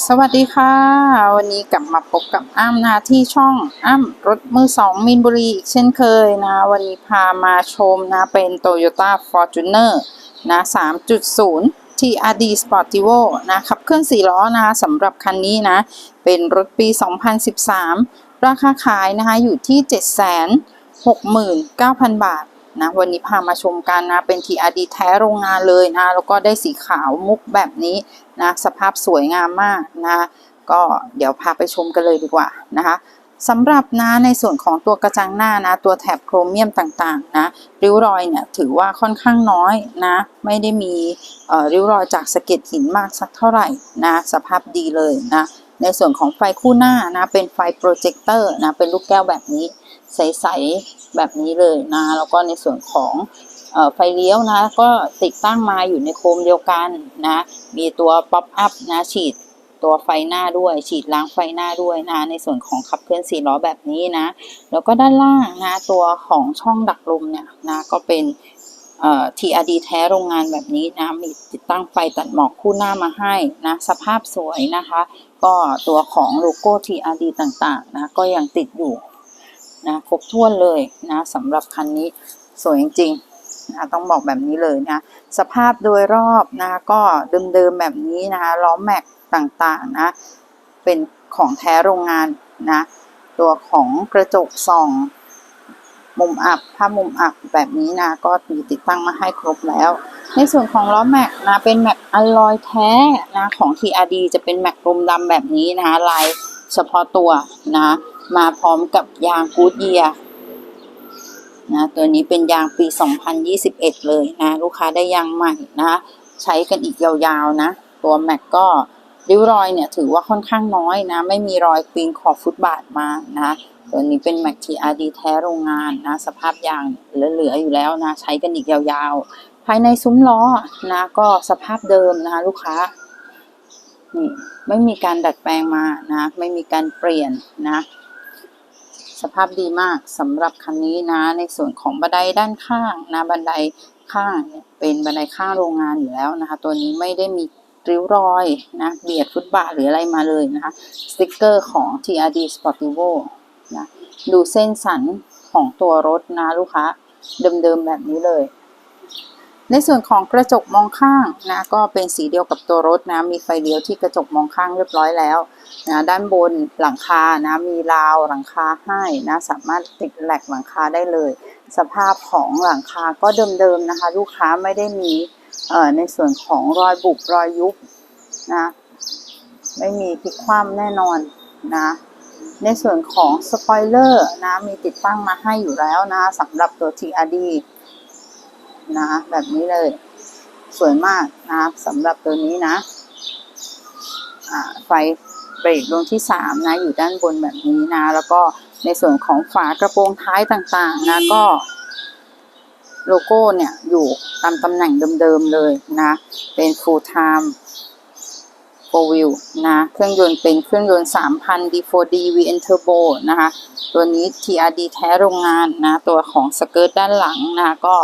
สวัสดีค่ะ วันนี้กลับมาพบกับอ้ำนะที่ช่องอ้ำรถมือสองมินบุรีอีกเช่นเคยนะ วันนี้พามาชมนะเป็น Toyota Fortuner นะ 3.0 TRD Sportivo นะขับเคลื่อน4ล้อนะสำหรับคันนี้นะ เป็นรถปี 2013 ราคาขายนะคะอยู่ที่ 769,000 บาท นะวันนี้พามาชมกันนะ เป็น TRD แท้โรงงานเลยนะ แล้วก็ได้สีขาวมุกแบบนี้นะ สภาพสวยงามมากนะ ก็เดี๋ยวพาไปชมกันเลยดีกว่านะคะสำหรับนะในส่วนของตัวกระจังหน้านะ ตัวแถบโครเมียมต่างๆนะริ้วรอยเนี่ยถือว่าค่อนข้างน้อยนะ ไม่ได้มีเอ่อริ้วรอยจากสะเก็ดหินมากสักเท่าไหร่นะ สภาพดีเลยนะ ในส่วนของไฟคู่หน้านะเป็นไฟโปรเจคเตอร์นะเป็นลูกแก้วแบบนี้ใสๆแบบนี้เลยนะแล้วก็ในส่วนของไฟเลี้ยวนะก็ติดตั้งมาอยู่ในโคมเดียวกันนะมีตัวป๊อปอัพนะฉีดตัวไฟหน้าด้วย ฉีดล้างไฟหน้าด้วยนะในส่วนของขับเคลื่อนสี่ล้อแบบนี้นะ แล้วก็ด้านล่างนะตัวของช่องดักลมเนี่ยนะก็เป็นเอ่อ TRD แท้โรงงานแบบนี้นะมีติดตั้งไฟตัดหมอกคู่หน้ามาให้นะสภาพสวยนะคะ ก็ตัวของโลโก้ TRD ต่างๆนะก็ยังติดอยู่นะครบถ้วนเลยนะสำหรับคันนี้สวยจริงๆนะต้องบอกแบบนี้เลยนะสภาพโดยรอบนะก็เดิมๆแบบนี้นะคะล้อแม็กต่างๆนะเป็นของแท้โรงงานนะตัวของกระจกส่องมุมอับผ้ามุมอับแบบนี้นะก็มีติดตั้งมาให้ครบแล้ว ในส่วนของล้อแม็กนะเป็นแม็กอลลอยแท้นะของ TRD จะเป็นแม็กกลมดำแบบนี้นะคะลายเฉพาะตัวนะมาพร้อมกับยางกูดเยียนะตัวนี้เป็นยางปี 2021 เลยนะลูกค้าได้ยางใหม่นะใช้กันอีกยาวๆนะ ตัวแม็กก็ริ้วรอยเนี่ยถือว่าค่อนข้างน้อยนะ ไม่มีรอยปีนขอบฟุตบาทมานะตัวนี้เป็นแม็ก TRD แท้โรงงานนะ สภาพยางเหลือๆอยู่แล้วนะ ใช้กันอีกยาวๆ ภายในซุ้มล้อนะก็สภาพเดิมนะคะลูกค้านี่ไม่มีการดัดแปลงมานะไม่มีการเปลี่ยนนะสภาพดีมากสำหรับคันนี้นะ ในส่วนของบันไดด้านข้างนะบันไดข้างเนี่ยเป็นบันไดข้างโรงงานอยู่แล้วนะคะ ตัวนี้ไม่ได้มีริ้วรอยนะเบียดฟุตบาทหรืออะไรมาเลยนะคะสติกเกอร์ของ TRD Sportivo นะดูเส้นสันของตัวรถนะลูกค้าเดิมๆแบบนี้เลย ในส่วนของกระจกมองข้างนะก็เป็นสีเดียวกับตัวรถนะมีไฟเลี้ยวที่กระจกมองข้างเรียบร้อยแล้วนะด้านบนหลังคานะมีราวหลังคาให้นะสามารถติดแหลกหลังคาได้เลย สภาพของหลังคาก็เดิมๆนะคะ ลูกค้าไม่ได้มีเอ่อในส่วนของรอยบุบรอยยุบนะไม่มีพลิกคว่ำแน่นอนนะในส่วนของสปอยเลอร์นะมีติดตั้งมาให้อยู่แล้วนะสำหรับตัว TRD นะแบบนี้เลย สวยมากนะสำหรับตัวนี้นะไฟเบรกดวงที่สามนะอยู่ด้านบนแบบนี้นะ แล้วก็ในส่วนของฝากระโปรงท้ายต่างๆ นะก็โลโก้เนี่ยอยู่ตามตำแหน่งเดิมๆเลยนะ เป็น full time four wheel นะเครื่องยนต์เป็นเครื่องยนต์ 3,000 D4D VN Turbo นะคะ ตัวนี้ TRD แท้โรงงานนะ ตัวของสเกิร์ตด้านหลังนะ ก็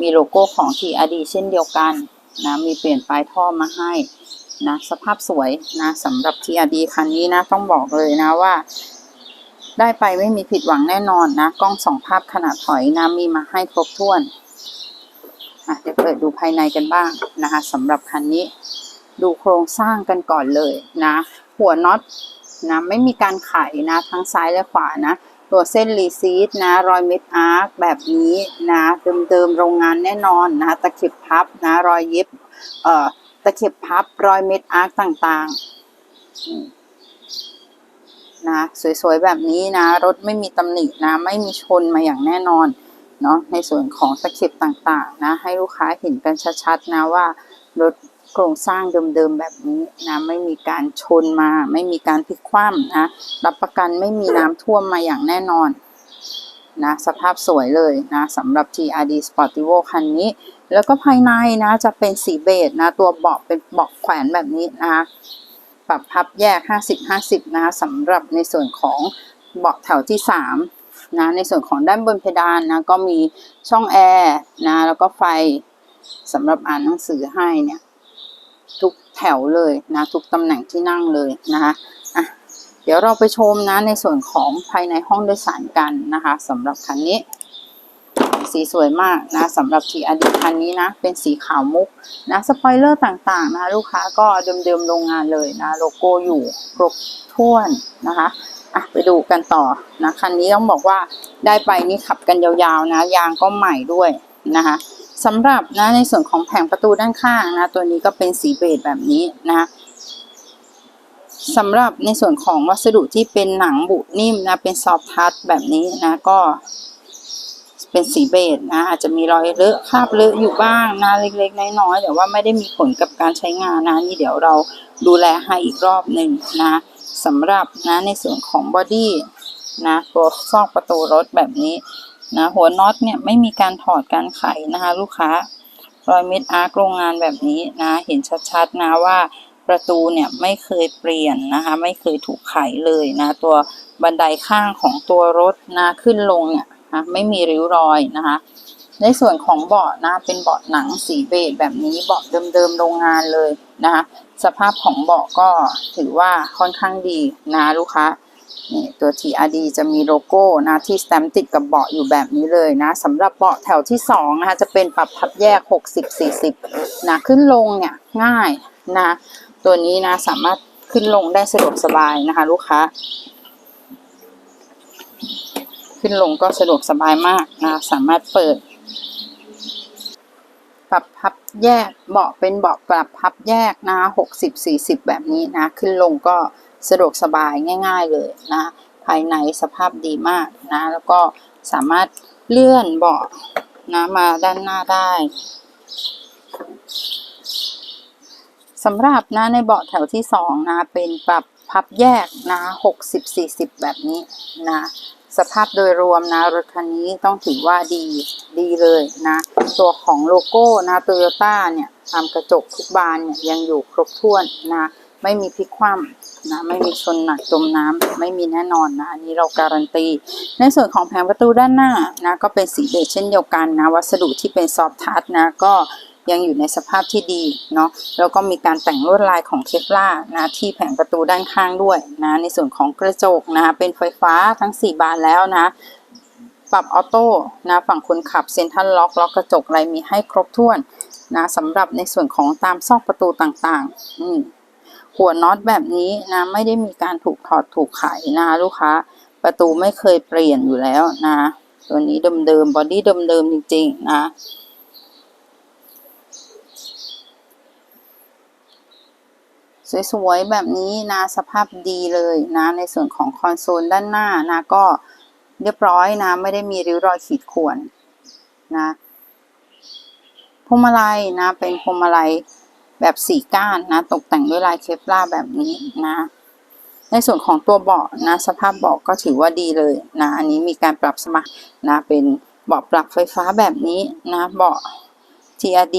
มีโลโก้ของ TRD เช่นเดียวกันนะ มีเปลี่ยนปลายท่อมาให้นะ สภาพสวยนะสำหรับ TRD คันนี้นะ ต้องบอกเลยนะว่า ได้ไปไม่มีผิดหวังแน่นอนนะ กล้องสองภาพขนาดถอยนะ มีมาให้ครบถ้วนอะเดี๋ยวเปิดดูภายในกันบ้างนะคะสำหรับคันนี้ ดูโครงสร้างกันก่อนเลยนะ หัวน็อตนะไม่มีการไขนะทั้งซ้ายและขวานะ ตัวเส้นรีซีดนะ รอยเม็ดอาร์คแบบนี้นะเดิมๆโรงงานแน่นอนนะ ตะเข็บพับนะรอยเย็บเอ่อตะเข็บพับรอยเม็ดอาร์คต่างๆนะสวยๆแบบนี้นะ รถไม่มีตำหนินะ ไม่มีชนมาอย่างแน่นอนเนาะในส่วนของตะเข็บต่างๆ นะ ให้ลูกค้าเห็นกันชัดๆนะว่ารถ โครงสร้างเดิมๆแบบนี้นะไม่มีการชนมา ไม่มีการพลิกคว่ำนะรับประกันไม่มีน้ำท่วมมาอย่างแน่นอนนะสภาพสวยเลยนะสำหรับ TRD Sportivo คันนี้ แล้วก็ภายในนะจะเป็นสีเบจนะ ตัวเบาะเป็นเบาะแขวนแบบนี้นะปรับพับแยก 50-50นะสำหรับในส่วนของเบาะแถวที่ 3 นะ ในส่วนของด้านบนเพดานนะ ก็มีช่องแอร์นะ แล้วก็ไฟสำหรับอ่านหนังสือให้เนี่ย ทุกแถวเลยนะทุกตำแหน่งที่นั่งเลยนะคะอะเดี๋ยวเราไปชมนะในส่วนของภายในห้องโดยสารกันนะคะสำหรับคันนี้สีสวยมากนะสำหรับทีอดีตคันนี้นะ เป็นสีขาวมุกนะสปอยเลอร์ต่างๆนะลูกค้าก็เดิมๆโรงงานเลยนะโลโก้อยู่ครบถ้วนนะคะอะไปดูกันต่อนะคันนี้ต้องบอกว่าได้ไปนี่ขับกันยาวๆนะ ยางก็ใหม่ด้วยนะคะ สำหรับนะในส่วนของแผงประตูด้านข้างนะตัวนี้ก็เป็นสีเบจแบบนี้นะสำหรับในส่วนของวัสดุที่เป็นหนังบุนิ่มนะเป็นซอฟทัชแบบนี้นะก็เป็นสีเบจนะอาจจะมีรอยเลอะคราบเลอะอยู่บ้างนะเล็กๆ น้อยๆแต่ว่าไม่ได้มีผลกับการใช้งานนะนี่เดี๋ยวเราดูแลให้อีกรอบหนึ่งนะสำหรับนะในส่วนของบอดี้นะตัวซอกประตูรถแบบนี้ นะหัวน็อตเนี่ยไม่มีการถอดการไขนะคะ ลูกค้ารอยม็ดอาร์คโรงงานแบบนี้นะเห็นชัดๆนะว่าประตูเนี่ยไม่เคยเปลี่ยนนะคะไม่เคยถูกไขเลยนะตัวบันไดข้างของตัวรถนะขึ้นลงเนี่ยนะไม่มีริ้วรอยนะคะ ในส่วนของเบาะนะเป็นเบาะหนังสีเบจแบบนี้เบาะเดิมๆโรงงานเลยนะคะสภาพของเบาะก็ถือว่าค่อนข้างดีนะลูกค้า นี่ตัว TRD จะมีโลโก้นะที่สแตมป์ติดกับเบาะอยู่แบบนี้เลยนะสำหรับเบาะแถวที่2นะคะจะเป็นปรับพับแยก 60-40 นะขึ้นลงเนี่ยง่ายนะตัวนี้นะสามารถขึ้นลงได้สะดวกสบายนะคะ ลูกค้า ขึ้นลงก็สะดวกสบายมากนะสามารถเปิด ปรับพับแยกเบาะเป็นเบาะปรับพับแยกนะหกสิบสี่สิบแบบนี้นะ ขึ้นลงก็ สะดวกสบายง่าย ๆเลยนะภายในสภาพดีมากนะ แล้วก็สามารถเลื่อนเบาะนะมาด้านหน้าได้สำหรับนะในเบาะแถวที่สองนะเป็นปรับพับแยกนะหกสิบสี่สิบแบบนี้นะสภาพโดยรวมนะรถคันนี้ต้องถือว่าดีดีเลยนะ ตัวของโลโก้นะโตโยต้าเนี่ยตามกระจกทุกบานเนี่ยยังอยู่ครบถ้วนนะ ไม่มีพลิกคว่ำนะไม่มีชนหนักจมน้ำไม่มีแน่นอนนะอันนี้เราการันตี ในส่วนของแผงประตูด้านหน้านะก็เป็นสีเบจเช่นเดียวกันนะวัสดุที่เป็นซอฟทัชนะก็ยังอยู่ในสภาพที่ดีเนาะแล้วก็มีการแต่งลวดลายของเคปล่านะที่แผงประตูด้านข้างด้วยนะในส่วนของกระจกนะคะเป็นไฟฟ้าทั้ง 4 บานแล้วนะปรับออโต้นะฝั่งคนขับเซ็นทรัลล็อกล็อกกระจกอะไรมีให้ครบถ้วนนะสำหรับในส่วนของตามซอกประตูต่างๆอืม หัวน็อตแบบนี้นะไม่ได้มีการถูกถอดถูกไขนะลูกค้า ประตูไม่เคยเปลี่ยนอยู่แล้วนะ ตัวนี้เดิมๆบอดี้เดิมๆจริงๆนะสวยๆแบบนี้นะสภาพดีเลยนะ ในส่วนของคอนโซลด้านหน้านะก็เรียบร้อยนะ ไม่ได้มีริ้วรอยขีดข่วนนะพวงมาลัยนะ เป็นพวงมาลัย แบบสี่ก้านนะ ตกแต่งด้วยลายเคปลาร์แบบนี้นะ ในส่วนของตัวเบาะนะ สภาพเบาะก็ถือว่าดีเลยนะ อันนี้มีการปรับสมัครนะ เป็นเบาะปรับไฟฟ้าแบบนี้นะเบาะ TRD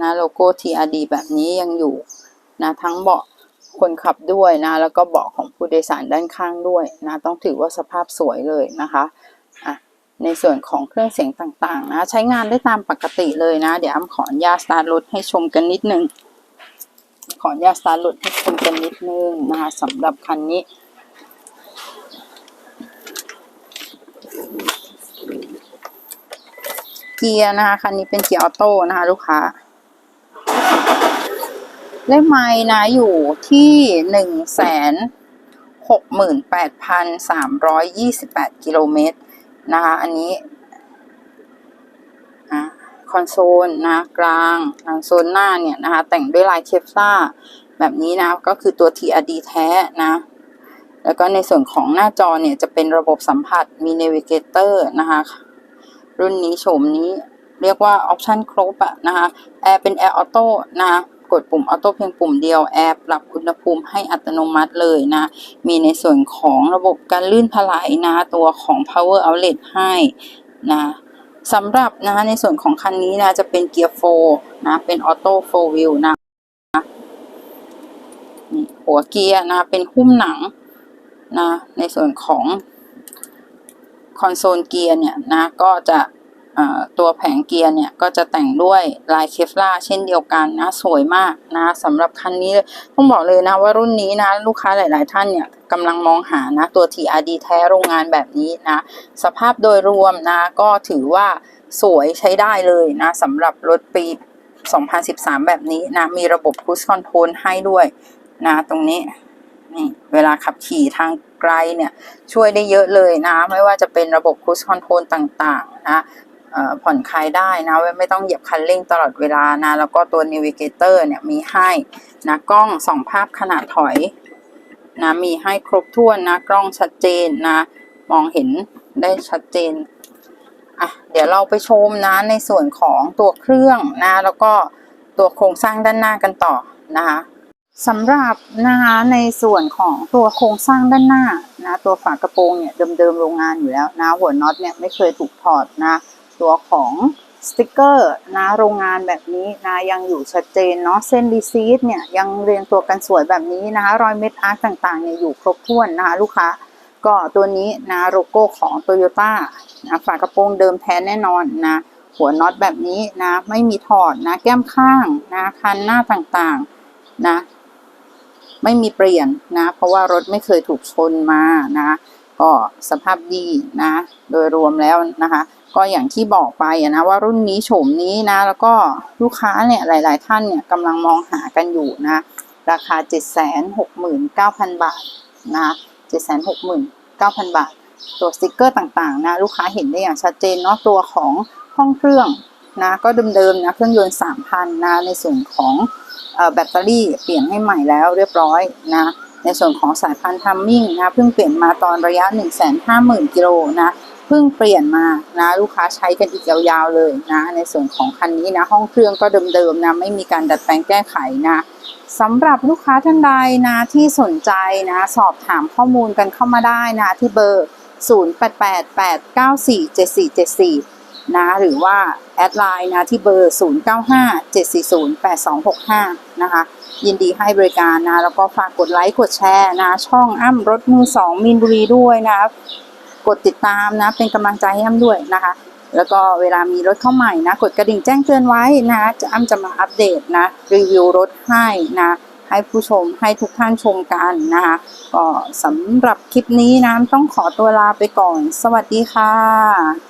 นะโลโก้ TRD แบบนี้ยังอยู่นะทั้งเบาะคนขับด้วยนะ แล้วก็เบาะของผู้โดยสารด้านข้างด้วยนะ ต้องถือว่าสภาพสวยเลยนะคะอะ ในส่วนของเครื่องเสียงต่างๆ นะ ใช้งานได้ตามปกติเลยนะ เดี๋ยวอ้ำขออนุญาตสตาร์ทรถให้ชมกันนิดนึง ขออนุญาตสตาร์ทรถให้ชมกันนิดนึงนะคะสำหรับคันนี้เกียร์นะคะคันนี้เป็นเกียร์ออโต้นะคะลูกค้าเลขไม้นะอยู่ที่หนึ่งแสนหกหมื่นแปดพันสามร้อยยี่สิบแปดกิโลเมตร นะคะ อันนี้คอนโซลนะกลางโซลหน้าเนี่ยนะคะ แต่งด้วยลายเคปซ่าแบบนี้นะก็คือตัว TRD แท้นะ แล้วก็ในส่วนของหน้าจอเนี่ยจะเป็นระบบสัมผัสมี Navigator นะคะ รุ่นนี้โฉมนี้เรียกว่าออปชันครบอะนะคะแอร์เป็นแอร์ออโต้นะคะ กดปุ่มออโต้เพียงปุ่มเดียวแอร์ปรับอุณหภูมิให้อัตโนมัติเลยนะ มีในส่วนของระบบการลื่นถลายนะ ตัวของ power outlet ให้นะสำหรับนะคะในส่วนของคันนี้นะจะเป็นเกียร์โฟนะเป็นออโต้โฟวิลนะนี่หัวเกียร์นะเป็นหุ้มหนังนะในส่วนของคอนโซลเกียร์เนี่ยนะก็จะ ตัวแผงเกียร์เนี่ยก็จะแต่งด้วยลายเคฟล่าเช่นเดียวกันนะสวยมากนะสำหรับคันนี้ต้องบอกเลยนะว่ารุ่นนี้นะลูกค้าหลาย ๆ ท่านเนี่ยกำลังมองหานะตัว TRD แท้โรงงานแบบนี้นะสภาพโดยรวมนะก็ถือว่าสวยใช้ได้เลยนะสำหรับรถปี 2013 แบบนี้นะมีระบบคู i คอนโทรลให้ด้วยนะตรงนี้นี่เวลาขับขี่ทางไกลเนี่ยช่วยได้เยอะเลยนะ ไม่ว่าจะเป็นระบบคู i คอนโทรลต่างๆนะ ผ่อนคลายได้นะไม่ต้องเหยียบคันเร่งตลอดเวลานะแล้วก็ตัว Navigator เนี่ยมีให้นะกล้องสองภาพขนาดถอยนะมีให้ครบถ้วนนะกล้องชัดเจนนะมองเห็นได้ชัดเจนอะเดี๋ยวเราไปชมนะในส่วนของตัวเครื่องนะแล้วก็ตัวโครงสร้างด้านหน้ากันต่อนะคะสำหรับนะคะในส่วนของตัวโครงสร้างด้านหน้านะตัวฝากระโปรงเนี่ยเดิมๆโรงงานอยู่แล้วนะหัวน็อตเนี่ยไม่เคยถูกถอดนะ ตัวของสติกเกอร์นะโรงงานแบบนี้นะยังอยู่ชัดเจนเนาะเส้นรีซีดเนี่ยยังเรียงตัวกันสวยแบบนี้นะคะรอยเม็ดอาร์คต่างๆเนี่ยอยู่ครบถ้วนนะคะลูกค้าก็ตัวนี้นะโลโก้ของ t o y ยต้านะฝากระโปรงเดิมแท้แน่นอนนะหัวน็อตแบบนี้นะไม่มีถอดนะแก้มข้างนะคันหน้าต่างๆนะไม่มีเปลี่ยนนะเพราะว่ารถไม่เคยถูกชนมานะก็สภาพดีนะโดยรวมแล้วนะคะ ก็อย่างที่บอกไปนะว่ารุ่นนี้โฉมนี้นะ แล้วก็ลูกค้าเนี่ยหลาย ๆ ท่านเนี่ยกำลังมองหากันอยู่นะ ราคา 769,000 บาทนะ769,000 บาท ตัวสติกเกอร์ต่าง ๆ นะ ลูกค้าเห็นได้อย่างชัดเจนเนาะตัวของห้องเครื่องนะก็เดิมๆนะเครื่องยนต์ 3,000 นะในส่วนของออแบตเตอรี่เปลี่ยนให้ใหม่แล้วเรียบร้อยนะในส่วนของสายพันธุ์ทัมมิ่งนะเพิ่งเปลี่ยนมาตอนระยะ 150,000กิโลนะ เพิ่งเปลี่ยนมานะลูกค้าใช้กันอีกยาวๆเลยนะ ในส่วนของคันนี้นะ ห้องเครื่องก็เดิมๆนะไม่มีการดัดแปลงแก้ไขนะสำหรับลูกค้าท่านใดนะที่สนใจนะสอบถามข้อมูลกันเข้ามาได้นะที่เบอร์ 0888947474 นะหรือว่าแอดไลน์นะที่เบอร์ 0957408265 นะคะ ยินดีให้บริการนะ แล้วก็ฝากกดไลค์กดแชร์นะ ช่องอ้ำรถมือสองมินบุรีด้วยนะ กดติดตามนะ เป็นกำลังใจให้อ้ำด้วยนะคะ แล้วก็เวลามีรถเข้าใหม่นะ กดกระดิ่งแจ้งเตือนไว้นะจะอ้ำจะมาอัปเดตนะ รีวิวรถให้นะ ให้ผู้ชมให้ทุกท่านชมกันนะคะก็สำหรับคลิปนี้นะต้องขอตัวลาไปก่อน สวัสดีค่ะ